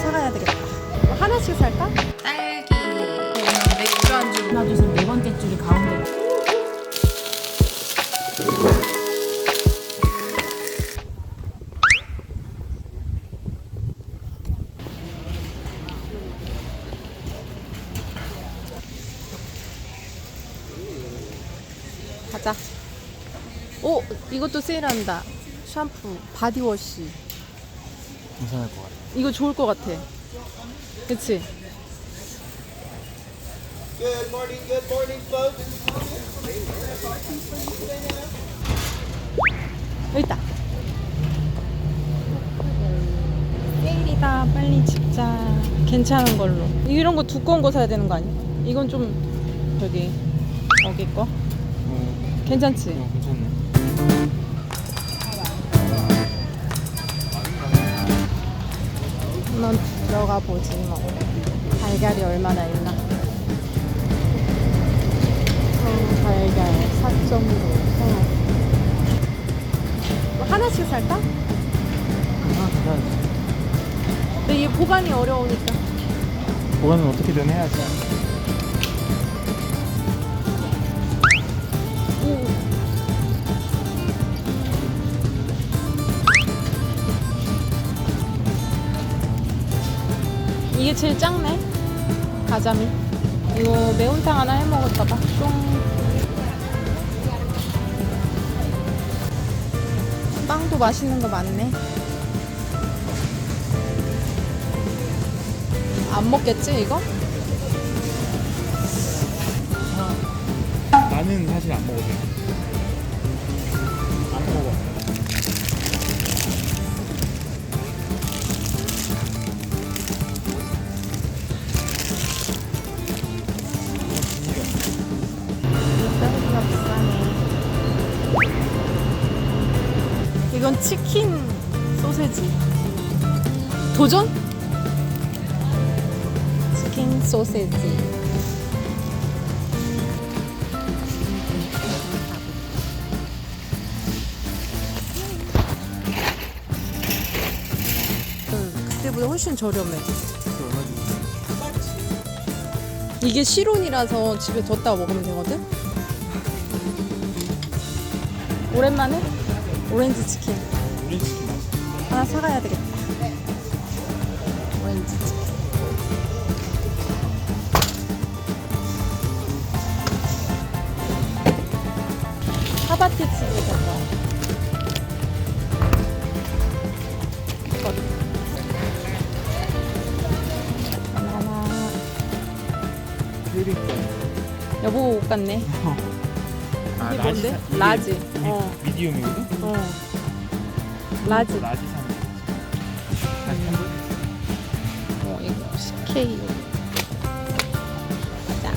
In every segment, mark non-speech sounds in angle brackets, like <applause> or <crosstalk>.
사가야 되겠다. 하나씩 살까? 딸기 맥주 안주 놔줘서 네 번째 줄이 가운데. 가자. 오, 이것도 세일한다. 샴푸, 바디워시. 괜찮을 것 같아. 이거 좋을 것 같아. 그치? Good morning, good morning, folks. 여기 있다. 세일이다. 빨리 집자. 괜찮은 걸로. 이런 거 두꺼운 거 사야 되는 거 아니야? 이건 좀 저기 여기 거. 어, 괜찮지? 어 괜찮네. 한번 들어가 보지 뭐. 달걀이 얼마나 있나. 어, 달걀 4.5. 어. 하나씩 살까? 하나 사야지. 근데 이 보관이 어려우니까. 보관은 어떻게든 해야지. 이게 제일 작네. 가자미. 이거 매운탕 하나 해 먹을까봐. 쫑. 빵도 맛있는 거 많네. 안 먹겠지 이거? 나는 사실 안 먹어도 돼. 치킨 소세지. 도전? 치킨 소세지. 응, 그때보다 훨씬 저렴해. 이게 실온이라서 집에 뒀다가 먹으면 되거든? 오랜만에 오렌지 치킨 우리 치킨 맛있어. 하나 사가야 되겠다. 오렌지 치킨. 하바티 치즈. 퓨리. 여보 옷 같네. 아, 이게 뭔데? 사- 라지. 이게 어. 미디움이거든? 어. 라지. 라지 사면 다시 한 번? 어, 이거 CK. 짠.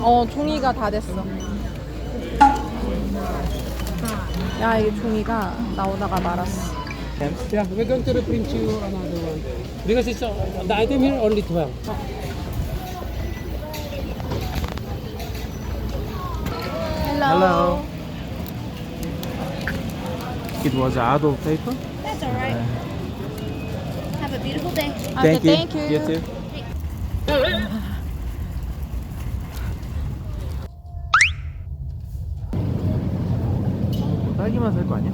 어, 종이가 다 됐어. 야, 이게 종이가 나오다가 말았어. Yeah, we're going to reprint you another one. Because it's uh, the item here only 12. Hello. It was out of paper? That's alright Have a beautiful day Okay, thank you. You too. 딸기만 살 거 아니야?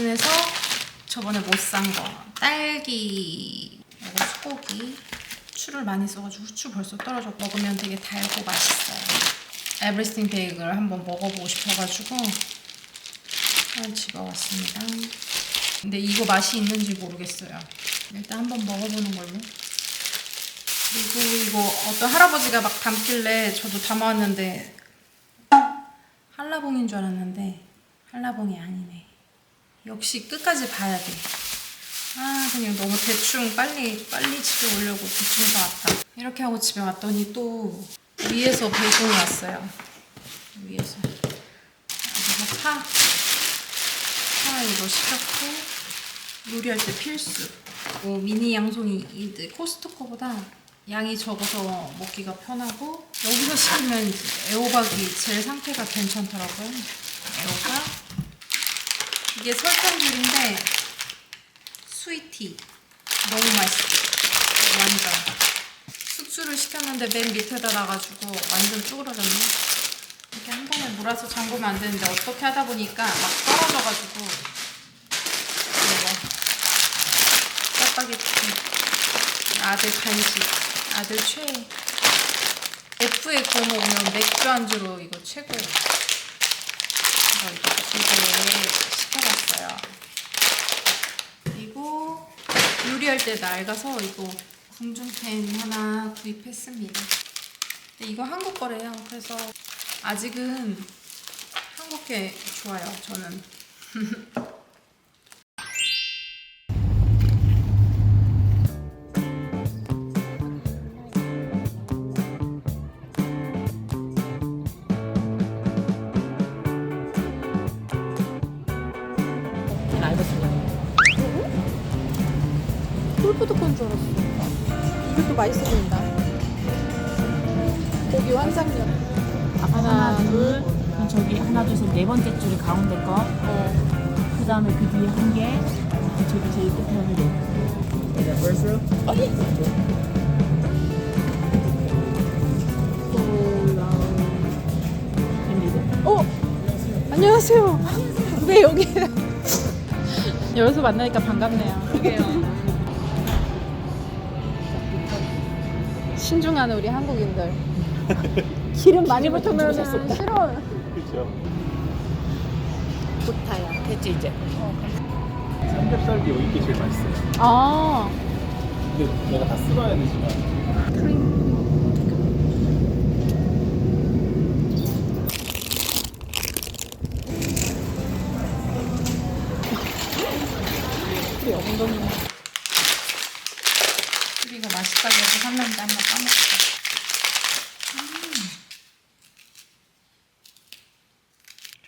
알버슨에서 저번에 못 산 거 딸기 이거 소고기 후추를 많이 써가지고 후추 벌써 떨어져 먹으면 되게 달고 맛있어요. 에브리스팅 베이글 한번 먹어보고 싶어가지고 하나 집어왔습니다. 근데 이거 맛이 있는지 모르겠어요. 일단 한번 먹어보는 걸로. 그리고 이거 어떤 할아버지가 막 담길래 저도 담아왔는데 한라봉인 줄 알았는데 한라봉이 아니네. 역시 끝까지 봐야 돼. 아 그냥 너무 대충 빨리 빨리 집에 오려고 대충 사왔다. 이렇게 하고 집에 왔더니 또 위에서 배송이 왔어요. 위에서 여기서 파, 파 이거 시켰고 요리할 때 필수. 뭐 미니 양송이 이 코스트코보다 양이 적어서 먹기가 편하고 여기서 시키면 애호박이 제일 상태가 괜찮더라고요. 애호박 이게 설탕귤인데 스위티. 너무 맛있어. 완전. 숙주를 시켰는데 맨 밑에다 놔가지고 완전 쪼그러졌네. 이렇게 한 번에 몰아서 잠그면 안 되는데 어떻게 하다 보니까 막 떨어져가지고. 이거. 짜파게티. 아들 간식. 아들 최애. F에 구워 먹으면 맥주 안주로 이거 최고 그래서 이거 시켜봤어요. 그리고 요리할 때 낡아서 이거 궁중팬 하나 구입했습니다. 이거 한국 거래요. 그래서 아직은 한국 게 좋아요 저는 <laughs> 꿀푸드 건줄 알았어. 이것도 맛있어 보인다. 고기 완상력. 하나, 둘, 그럼 저기 하나, 둘, 셋, 네 번째 줄이 가운데 거. 어. 그 다음에 그 뒤에 한 개. 저기 제일 끝에 한 개. 어? 안녕하세요. 왜 여기? 여기서 만나니까 반갑네요. 그러게요. 신중하는 우리 한국인들. <laughs> 기름 많이 붙으면 싫어. 그죠. 좋다야. 됐지, 이제. 삼겹살이 여기 게 제일 맛있어요. 아. 근데 내가 다 쓸어야 되지만. 우리 해서 샀는데 한번 까먹었다. 음.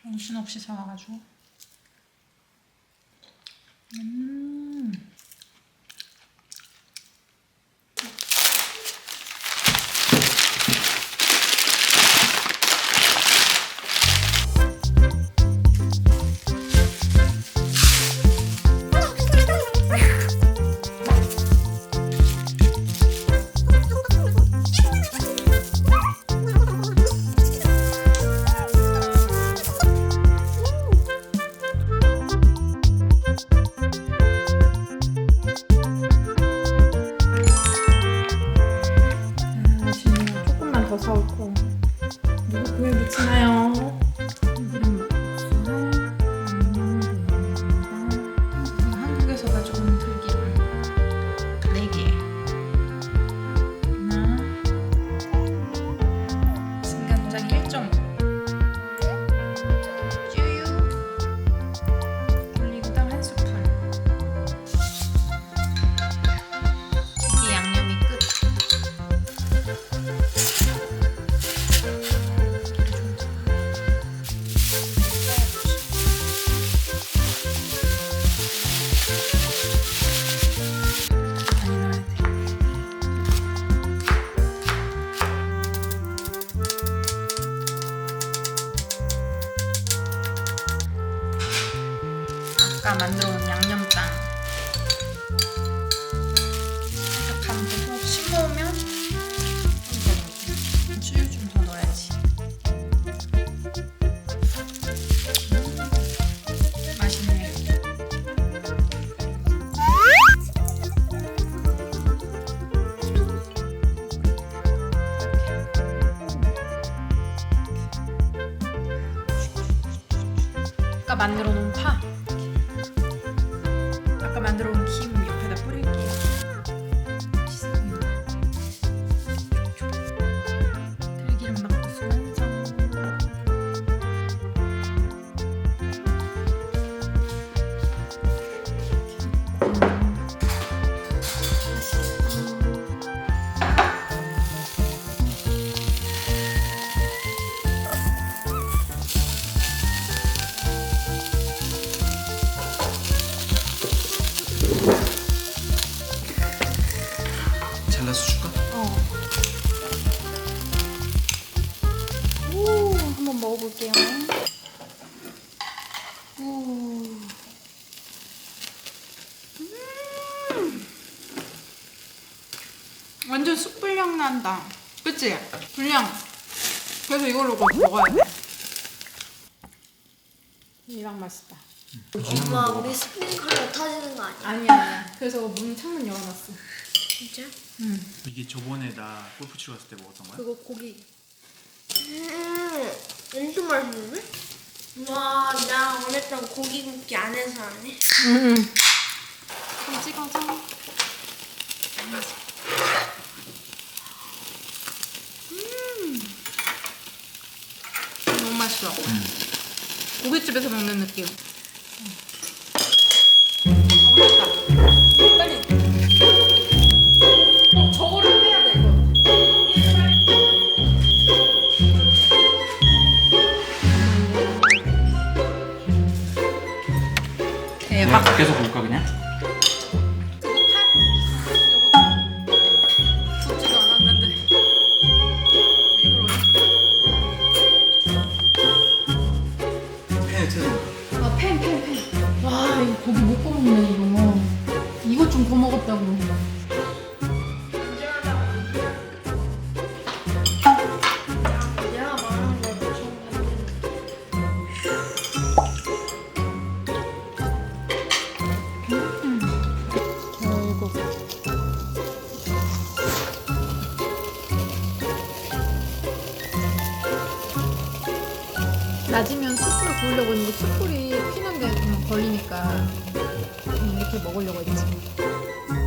정신없이 사와가지고. 더 사올고. 누구 그에 묻히나요? 아까 만들어 놓은 양념장. 살짝 간 보고 싱거우면 좀더 넣고 쭈유 좀 더 넣어야지. 음, 맛있네. 아까 만들어 놓은 파 먹어볼게요. 우. 음. 완전 숯불향 난다. 그치? 불량. 그래서 이걸로 꼭 먹어야 돼. 이랑 맛있다. 엄마 우리 스프링클러 터지는 거 아니야? 아니야, 아니야. 그래서 문 창문 열어놨어. 진짜? 이게 저번에 나 골프 치러 갔을 때 먹었던 거야? 그거 고기. 음, 엄청 맛있는데? 와, 나 원했던 고기 굽기 안에서 하네. 응. 좀 찍어서. 음. 너무 맛있어. 고깃집에서 먹는 느낌. 어, 맛있다. 했는데 숯불이 피는데 좀 걸리니까 그냥 이렇게 먹으려고 했지.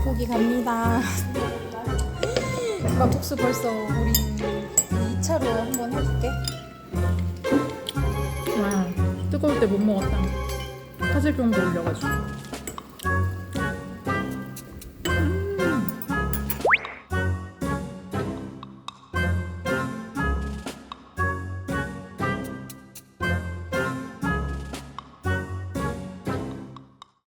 고기 갑니다. <laughs> 막국수 벌써 우리 2차로 한번 해줄게. 와, 뜨거울 때 못 먹었다. 터질 정도 올려가지고.